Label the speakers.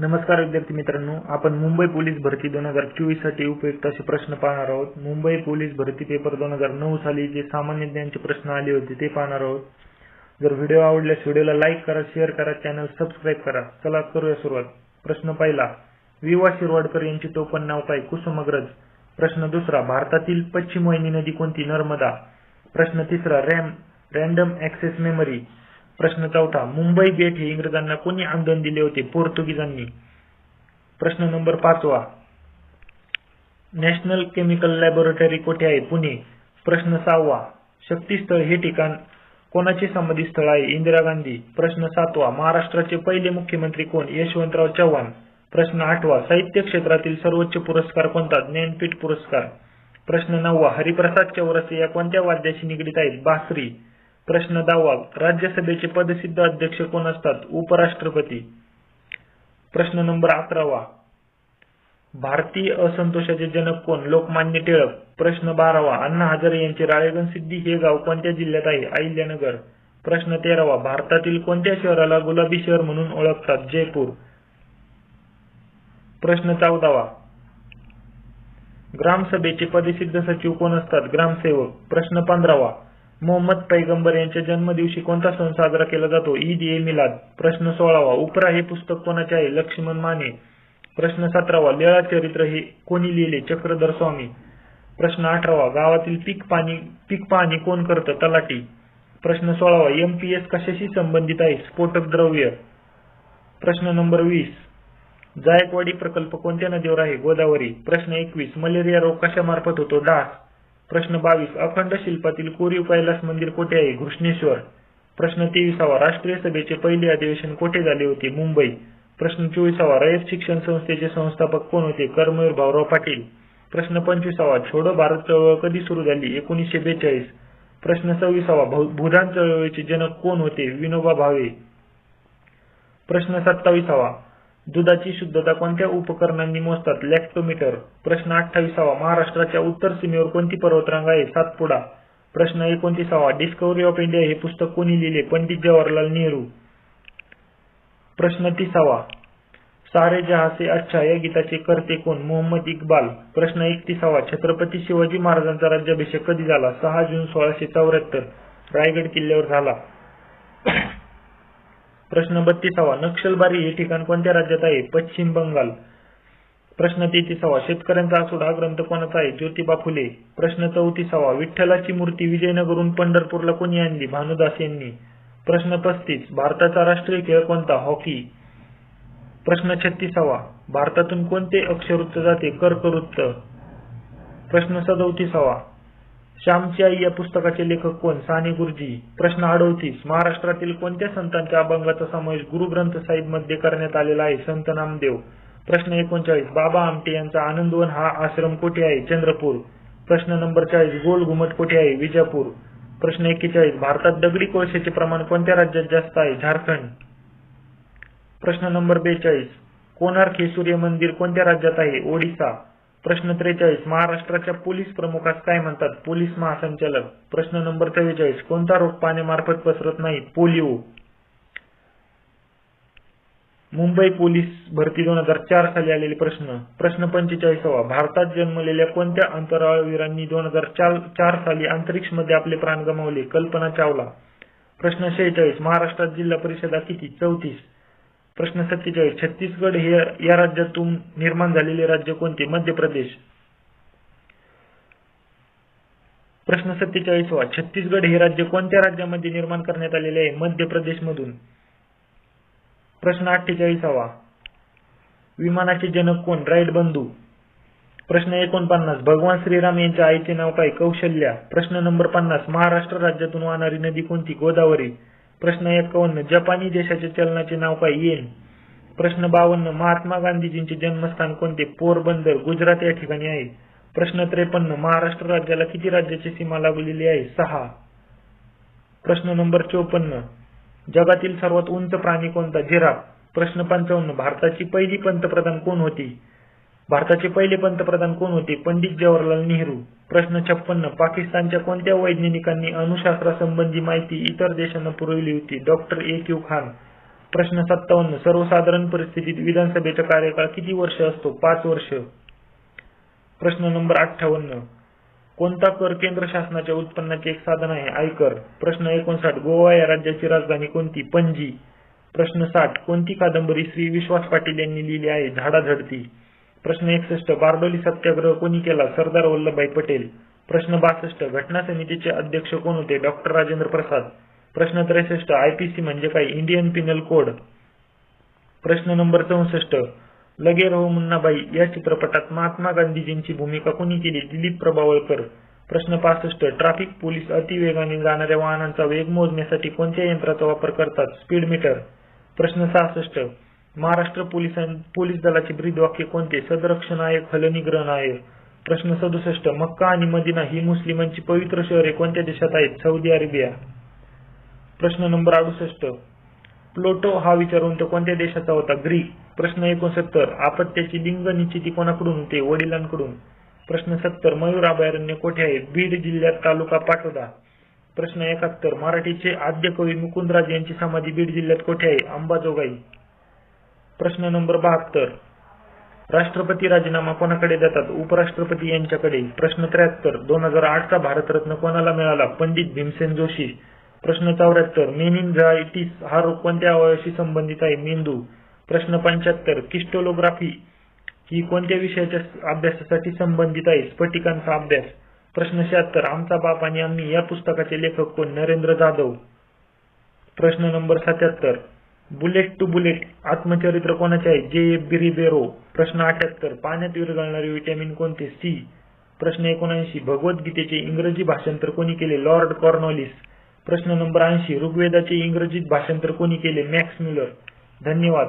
Speaker 1: नमस्कार विद्यार्थी मित्रांनो आपण मुंबई पोलीस भरती दोन हजार चोवीससाठी उपयुक्त असे प्रश्न पाहणार आहोत. मुंबई पोलीस भरती पेपर दोन हजार नऊ साली जे सामान्य ज्ञानचे प्रश्न आले होते ते पाहणार आहोत. जर व्हिडिओ आवडल्यास व्हिडिओला लाईक करा शेअर करा चॅनल सबस्क्राईब करा. चला करूया सुरुवात. प्रश्न पहिला विवा शिरवाडकर यांची टोपण नाव काय? कुसुमग्रज. प्रश्न दुसरा भारतातील पश्चिम वाहिनी नदी कोणती? नर्मदा. प्रश्न तिसरा रॅम रॅन्डम ऍक्सेस मेमरी प्रश्न चौथा मुंबई बेट हे इंग्रजांना कोणी आंदोलन दिले होते? पोर्तुगीजांनी. प्रश्न नंबर पाचवा. नॅशनल केमिकल लॅबोरेटरी कोठे आहे? पुणे. प्रश्न सहावा. शक्तीस्थळ हे ठिकाण कोणाचे संबंधित स्थळ आहे? इंदिरा गांधी. प्रश्न सातवा. महाराष्ट्राचे पहिले मुख्यमंत्री कोण? यशवंतराव चव्हाण. प्रश्न आठवा. साहित्य क्षेत्रातील सर्वोच्च पुरस्कार कोणता? ज्ञानपीठ पुरस्कार. प्रश्न नववा. हरिप्रसाद चौरसे या कोणत्या वाद्याशी निगडीत आहेत? बासरी. प्रश्न दहावा राज्यसभेचे पदसिद्ध अध्यक्ष कोण असतात? उपराष्ट्रपती. प्रश्न नंबर अकरावा. भारतीय असंतोषाचे जनक कोण? लोकमान्य टिळक. प्रश्न बारावा. अण्णा हजारे यांचे राळेगण सिद्धी हे गाव कोणत्या जिल्ह्यात आहे? अहिल्यानगर. प्रश्न तेरावा. भारतातील कोणत्या शहराला गुलाबी शहर म्हणून ओळखतात? जयपूर. प्रश्न चौदावा. ग्रामसभेचे पदसिद्ध सचिव कोण असतात? ग्रामसेवक. प्रश्न पंधरावा. मोहम्मद पैगंबर यांच्या जन्मदिवशी कोणता सण साजरा केला जातो? ईद ए मिलाद. प्रश्न सोळावा. उपरा हे पुस्तक कोणाचे आहे? लक्ष्मण माने. प्रश्न सतरावा. लीळा चरित्र हे कोणी लिहिले? चक्रधर स्वामी. प्रश्न अठरावा. गावातील पीक पाणी पीक पाहणी कोण करतं? तलाठी. प्रश्न सोळावा. एमपीएस कशाशी संबंधित आहे? स्फोटक द्रव्य. प्रश्न नंबर वीस. जायकवाडी प्रकल्प कोणत्या नदीवर आहे? गोदावरी. प्रश्न एकवीस. मलेरिया रोग कशामार्फत होतो? डास. प्रश्न बावीस अखंड शिल्पातील कोरीव कैलास मंदिर कोठे आहे? घृष्णेश्वर. प्रश्न तेविसावा राष्ट्रीय सभेचे पहिले अधिवेशन कोठे झाले होते? मुंबई. प्रश्न चोवीसावा रयत शिक्षण संस्थेचे संस्थापक कोण होते? कर्मवीर भाऊराव पाटील. प्रश्न पंचवीसावा छोडो भारत चळवळ कधी सुरू झाली? एकोणीसशे बेचाळीस. प्रश्न सव्वीसावा भूदान चळवळीचे जनक कोण होते? विनोबा भावे. प्रश्न सत्तावीसावा दुधाची शुद्धता कोणत्या उपकरणांनी मोजतात? लॅक्टोमीटर प्रश्न अठ्ठावीसावा. महाराष्ट्राच्या उत्तर सीमेवर कोणती पर्वतरांग आहे? सातपुडा. प्रश्न एकोणतीसावा. डिस्कव्हरी ऑफ इंडिया हे पुस्तक कोणी लिहिले? पंडित जवाहरलाल नेहरू. प्रश्न तिसावा. सारे जहा से अच्छा या गीताचे करते कोण? मोहम्मद इक्बाल. प्रश्न एकतीसावा. छत्रपती शिवाजी महाराजांचा राज्याभिषेक कधी झाला? सहा जून सोळाशे चौऱ्याहत्तर. रायगड किल्ल्यावर झाला. प्रश्न बत्तीसावा. नक्षलबारी हे ठिकाण कोणत्या राज्यात आहे? पश्चिम बंगाल. प्रश्न तेहतीसावा. शेतकऱ्यांचा आसूड हा ग्रंथ कोणाचा आहे? ज्योतिबा फुले. प्रश्न चौतीसावा. विठ्ठलाची मूर्ती विजयनगरहून पंढरपूरला कोणी आणली? भानुदास यांनी. प्रश्न पस्तीस. भारताचा राष्ट्रीय खेळ कोणता? हॉकी. प्रश्न छत्तीसावा. भारतातून कोणते अक्षरवृत्त जाते? कर्कवृत्त. प्रश्न सदौतीसावा. श्यामची आई या पुस्तकाचे लेखक कोण? साने गुरुजी. प्रश्न अडवतीस. महाराष्ट्रातील कोणत्या संतांच्या अभंगाचा समावेश गुरु ग्रंथ साहिबमध्ये करण्यात आलेला आहे? संत नामदेव. प्रश्न एकोणचाळीस. बाबा आमटे यांचा आनंदवन हा आश्रम कोठे आहे? चंद्रपूर. प्रश्न नंबर चाळीस. गोल घुमट कुठे आहे? विजापूर. प्रश्न एक्केचाळीस. भारतात दगडी कोळशाचे प्रमाण कोणत्या राज्यात जास्त आहे? झारखंड. प्रश्न नंबर बेचाळीस. कोणार्क हे सूर्य मंदिर कोणत्या राज्यात आहे? ओडिसा. प्रश्न त्रेचाळीस महाराष्ट्राच्या पोलीस प्रमुखास काय म्हणतात? पोलीस महासंचालक. प्रश्न नंबर चव्वेचाळीस कोणता रोग पाण्यामार्फत पसरत नाही? पोलिओ. मुंबई पोलीस भरती दोन हजार चार साली आलेले प्रश्न. प्रश्न पंचेचाळीसावा भारतात जन्मलेल्या कोणत्या अंतराळवीरांनी दोन हजार चार साली अंतरिक्षमध्ये आपले प्राण गमावले? कल्पना चावला. प्रश्न शेहेचाळीस महाराष्ट्रात जिल्हा परिषदा किती? चौतीस. प्रश्न सत्तेचाळीस छत्तीसगड हे या राज्यातून निर्माण झालेले राज्य कोणते? मध्य प्रदेश. प्रश्न सत्तेचाळीस वा छत्तीसगड हे राज्य कोणत्या राज्यामध्ये निर्माण करण्यात आलेले आहे? मध्य प्रदेश मधून प्रश्न अठ्ठेचाळीसावा विमानाचे जनक कोण? राईट बंधू. प्रश्न एकोणपन्नास. भगवान श्रीराम यांच्या आईचे नाव काय? कौशल्या. प्रश्न नंबर पन्नास. महाराष्ट्र राज्यातून वाहणारी नदी कोणती? गोदावरी. प्रश्न एकावन्न जपानी देशाच्या चलनाचे नाव काय येन प्रश्न बावन्न महात्मा गांधीजींचे जन्मस्थान कोणते? पोरबंदर गुजरात या ठिकाणी आहे. प्रश्न त्रेपन्न महाराष्ट्र राज्याला किती राज्याची सीमा लागलेली आहे? सहा. प्रश्न नंबर चोपन्न जगातील सर्वात उंच प्राणी कोणता? जिराफ. प्रश्न पंचावन्न भारताची पहिली पंतप्रधान कोण होती? भारताचे पहिले पंतप्रधान कोण होते? पंडित जवाहरलाल नेहरू. प्रश्न छप्पन्न. पाकिस्तानच्या कोणत्या वैज्ञानिकांनी अणुशास्त्रासंबंधी माहिती इतर देशांना पुरविली होती? Doctor A. क्यू. खान. प्रश्न सत्तावन्न. सर्वसाधारण परिस्थितीत विधानसभेचा कार्यकाळ किती वर्ष असतो? पाच वर्ष. प्रश्न नंबर अठ्ठावन्न. कोणता कर केंद्र शासनाच्या उत्पन्नाचे एक साधन आहे? आयकर. प्रश्न एकोणसाठ. गोवा या राज्याची राजधानी कोणती? पणजी. प्रश्न साठ. कोणती कादंबरी श्री विश्वास पाटील यांनी लिहिली आहे? झाडाझडती. प्रश्न एकसष्ट बारडोली सत्याग्रह कोणी केला? सरदार वल्लभभाई पटेल. प्रश्न बासष्ट घटना समितीचे अध्यक्ष कोण होते? डॉक्टर राजेंद्र प्रसाद. प्रश्न त्रेसष्ट आयपीसी म्हणजे काय? इंडियन पिनल कोड प्रश्न नंबर चौसष्ट लगे रहो मुन्नाबाई या चित्रपटात महात्मा गांधीजींची भूमिका कोणी केली? दिलीप प्रभावळकर. प्रश्न पासष्ट ट्रॅफिक पोलीस अतिवेगाने जाणाऱ्या वाहनांचा वेग मोजण्यासाठी कोणत्या यंत्राचा वापर करतात? Speed meter. प्रश्न सहासष्ट महाराष्ट्र पोलीस दलाचे ब्रीदवाक्य वाक्य कोणते? सदरक्षनायक हलनिग्रह नायक. प्रश्न सदुसष्ट. मक्का आणि मदिना ही मुस्लिमांची पवित्र शहरे कोणत्या देशात आहेत? Saudi Arabia. प्रश्न नंबर अडुसष्ट. प्लोटो हा विचारवंत कोणत्या देशाचा होता? ग्रीक. प्रश्न एकोणसत्तर. आपत्याची लिंग निश्चिती कोणाकडून होते? वडिलांकडून. प्रश्न सत्तर. मयूर अभयारण्य कोठे आहे? बीड जिल्ह्यात तालुका पाटोदा. प्रश्न एकाहत्तर. मराठीचे आद्य कवी मुकुंदराज यांची समाधी बीड जिल्ह्यात कोठे आहे? अंबाजोगाई. प्रश्न नंबर बहात्तर. राष्ट्रपती राजीनामा कोणाकडे देतात? उपराष्ट्रपती यांच्याकडे. प्रश्न त्र्याहत्तर. दोन हजार आठचा भारतरत्न कोणाला मिळाला? पंडित भीमसेन जोशी. प्रश्न चौऱ्याहत्तर. मेनिनजायटिस हा रोग कोणत्या अवयवाशी संबंधित आहे? मेंदू. प्रश्न पंच्याहत्तर. किस्टोलोग्राफी ही कोणत्या विषयाच्या अभ्यासासाठी संबंधित आहे? स्फटिकांचा अभ्यास. प्रश्न शहात्तर. आमचा बाप आणि आम्ही या पुस्तकाचे लेखक कोण? नरेंद्र जाधव. प्रश्न नंबर सत्याहत्तर. बुलेट टू बुलेट आत्मचरित्र कोणाचे आहे? जे एफ बिरिबेरो प्रश्न अठ्याहत्तर पाण्यात विरघळणारे व्हिटॅमिन कोणते? सी प्रश्न एकोणऐंशी भगवद्गीतेचे इंग्रजी भाषांतर कोणी केले? लॉर्ड कॉर्नॉलिस प्रश्न नंबर ऐंशी ऋग्वेदाचे इंग्रजीत भाषांतर कोणी केले? मॅक्स म्युलर धन्यवाद.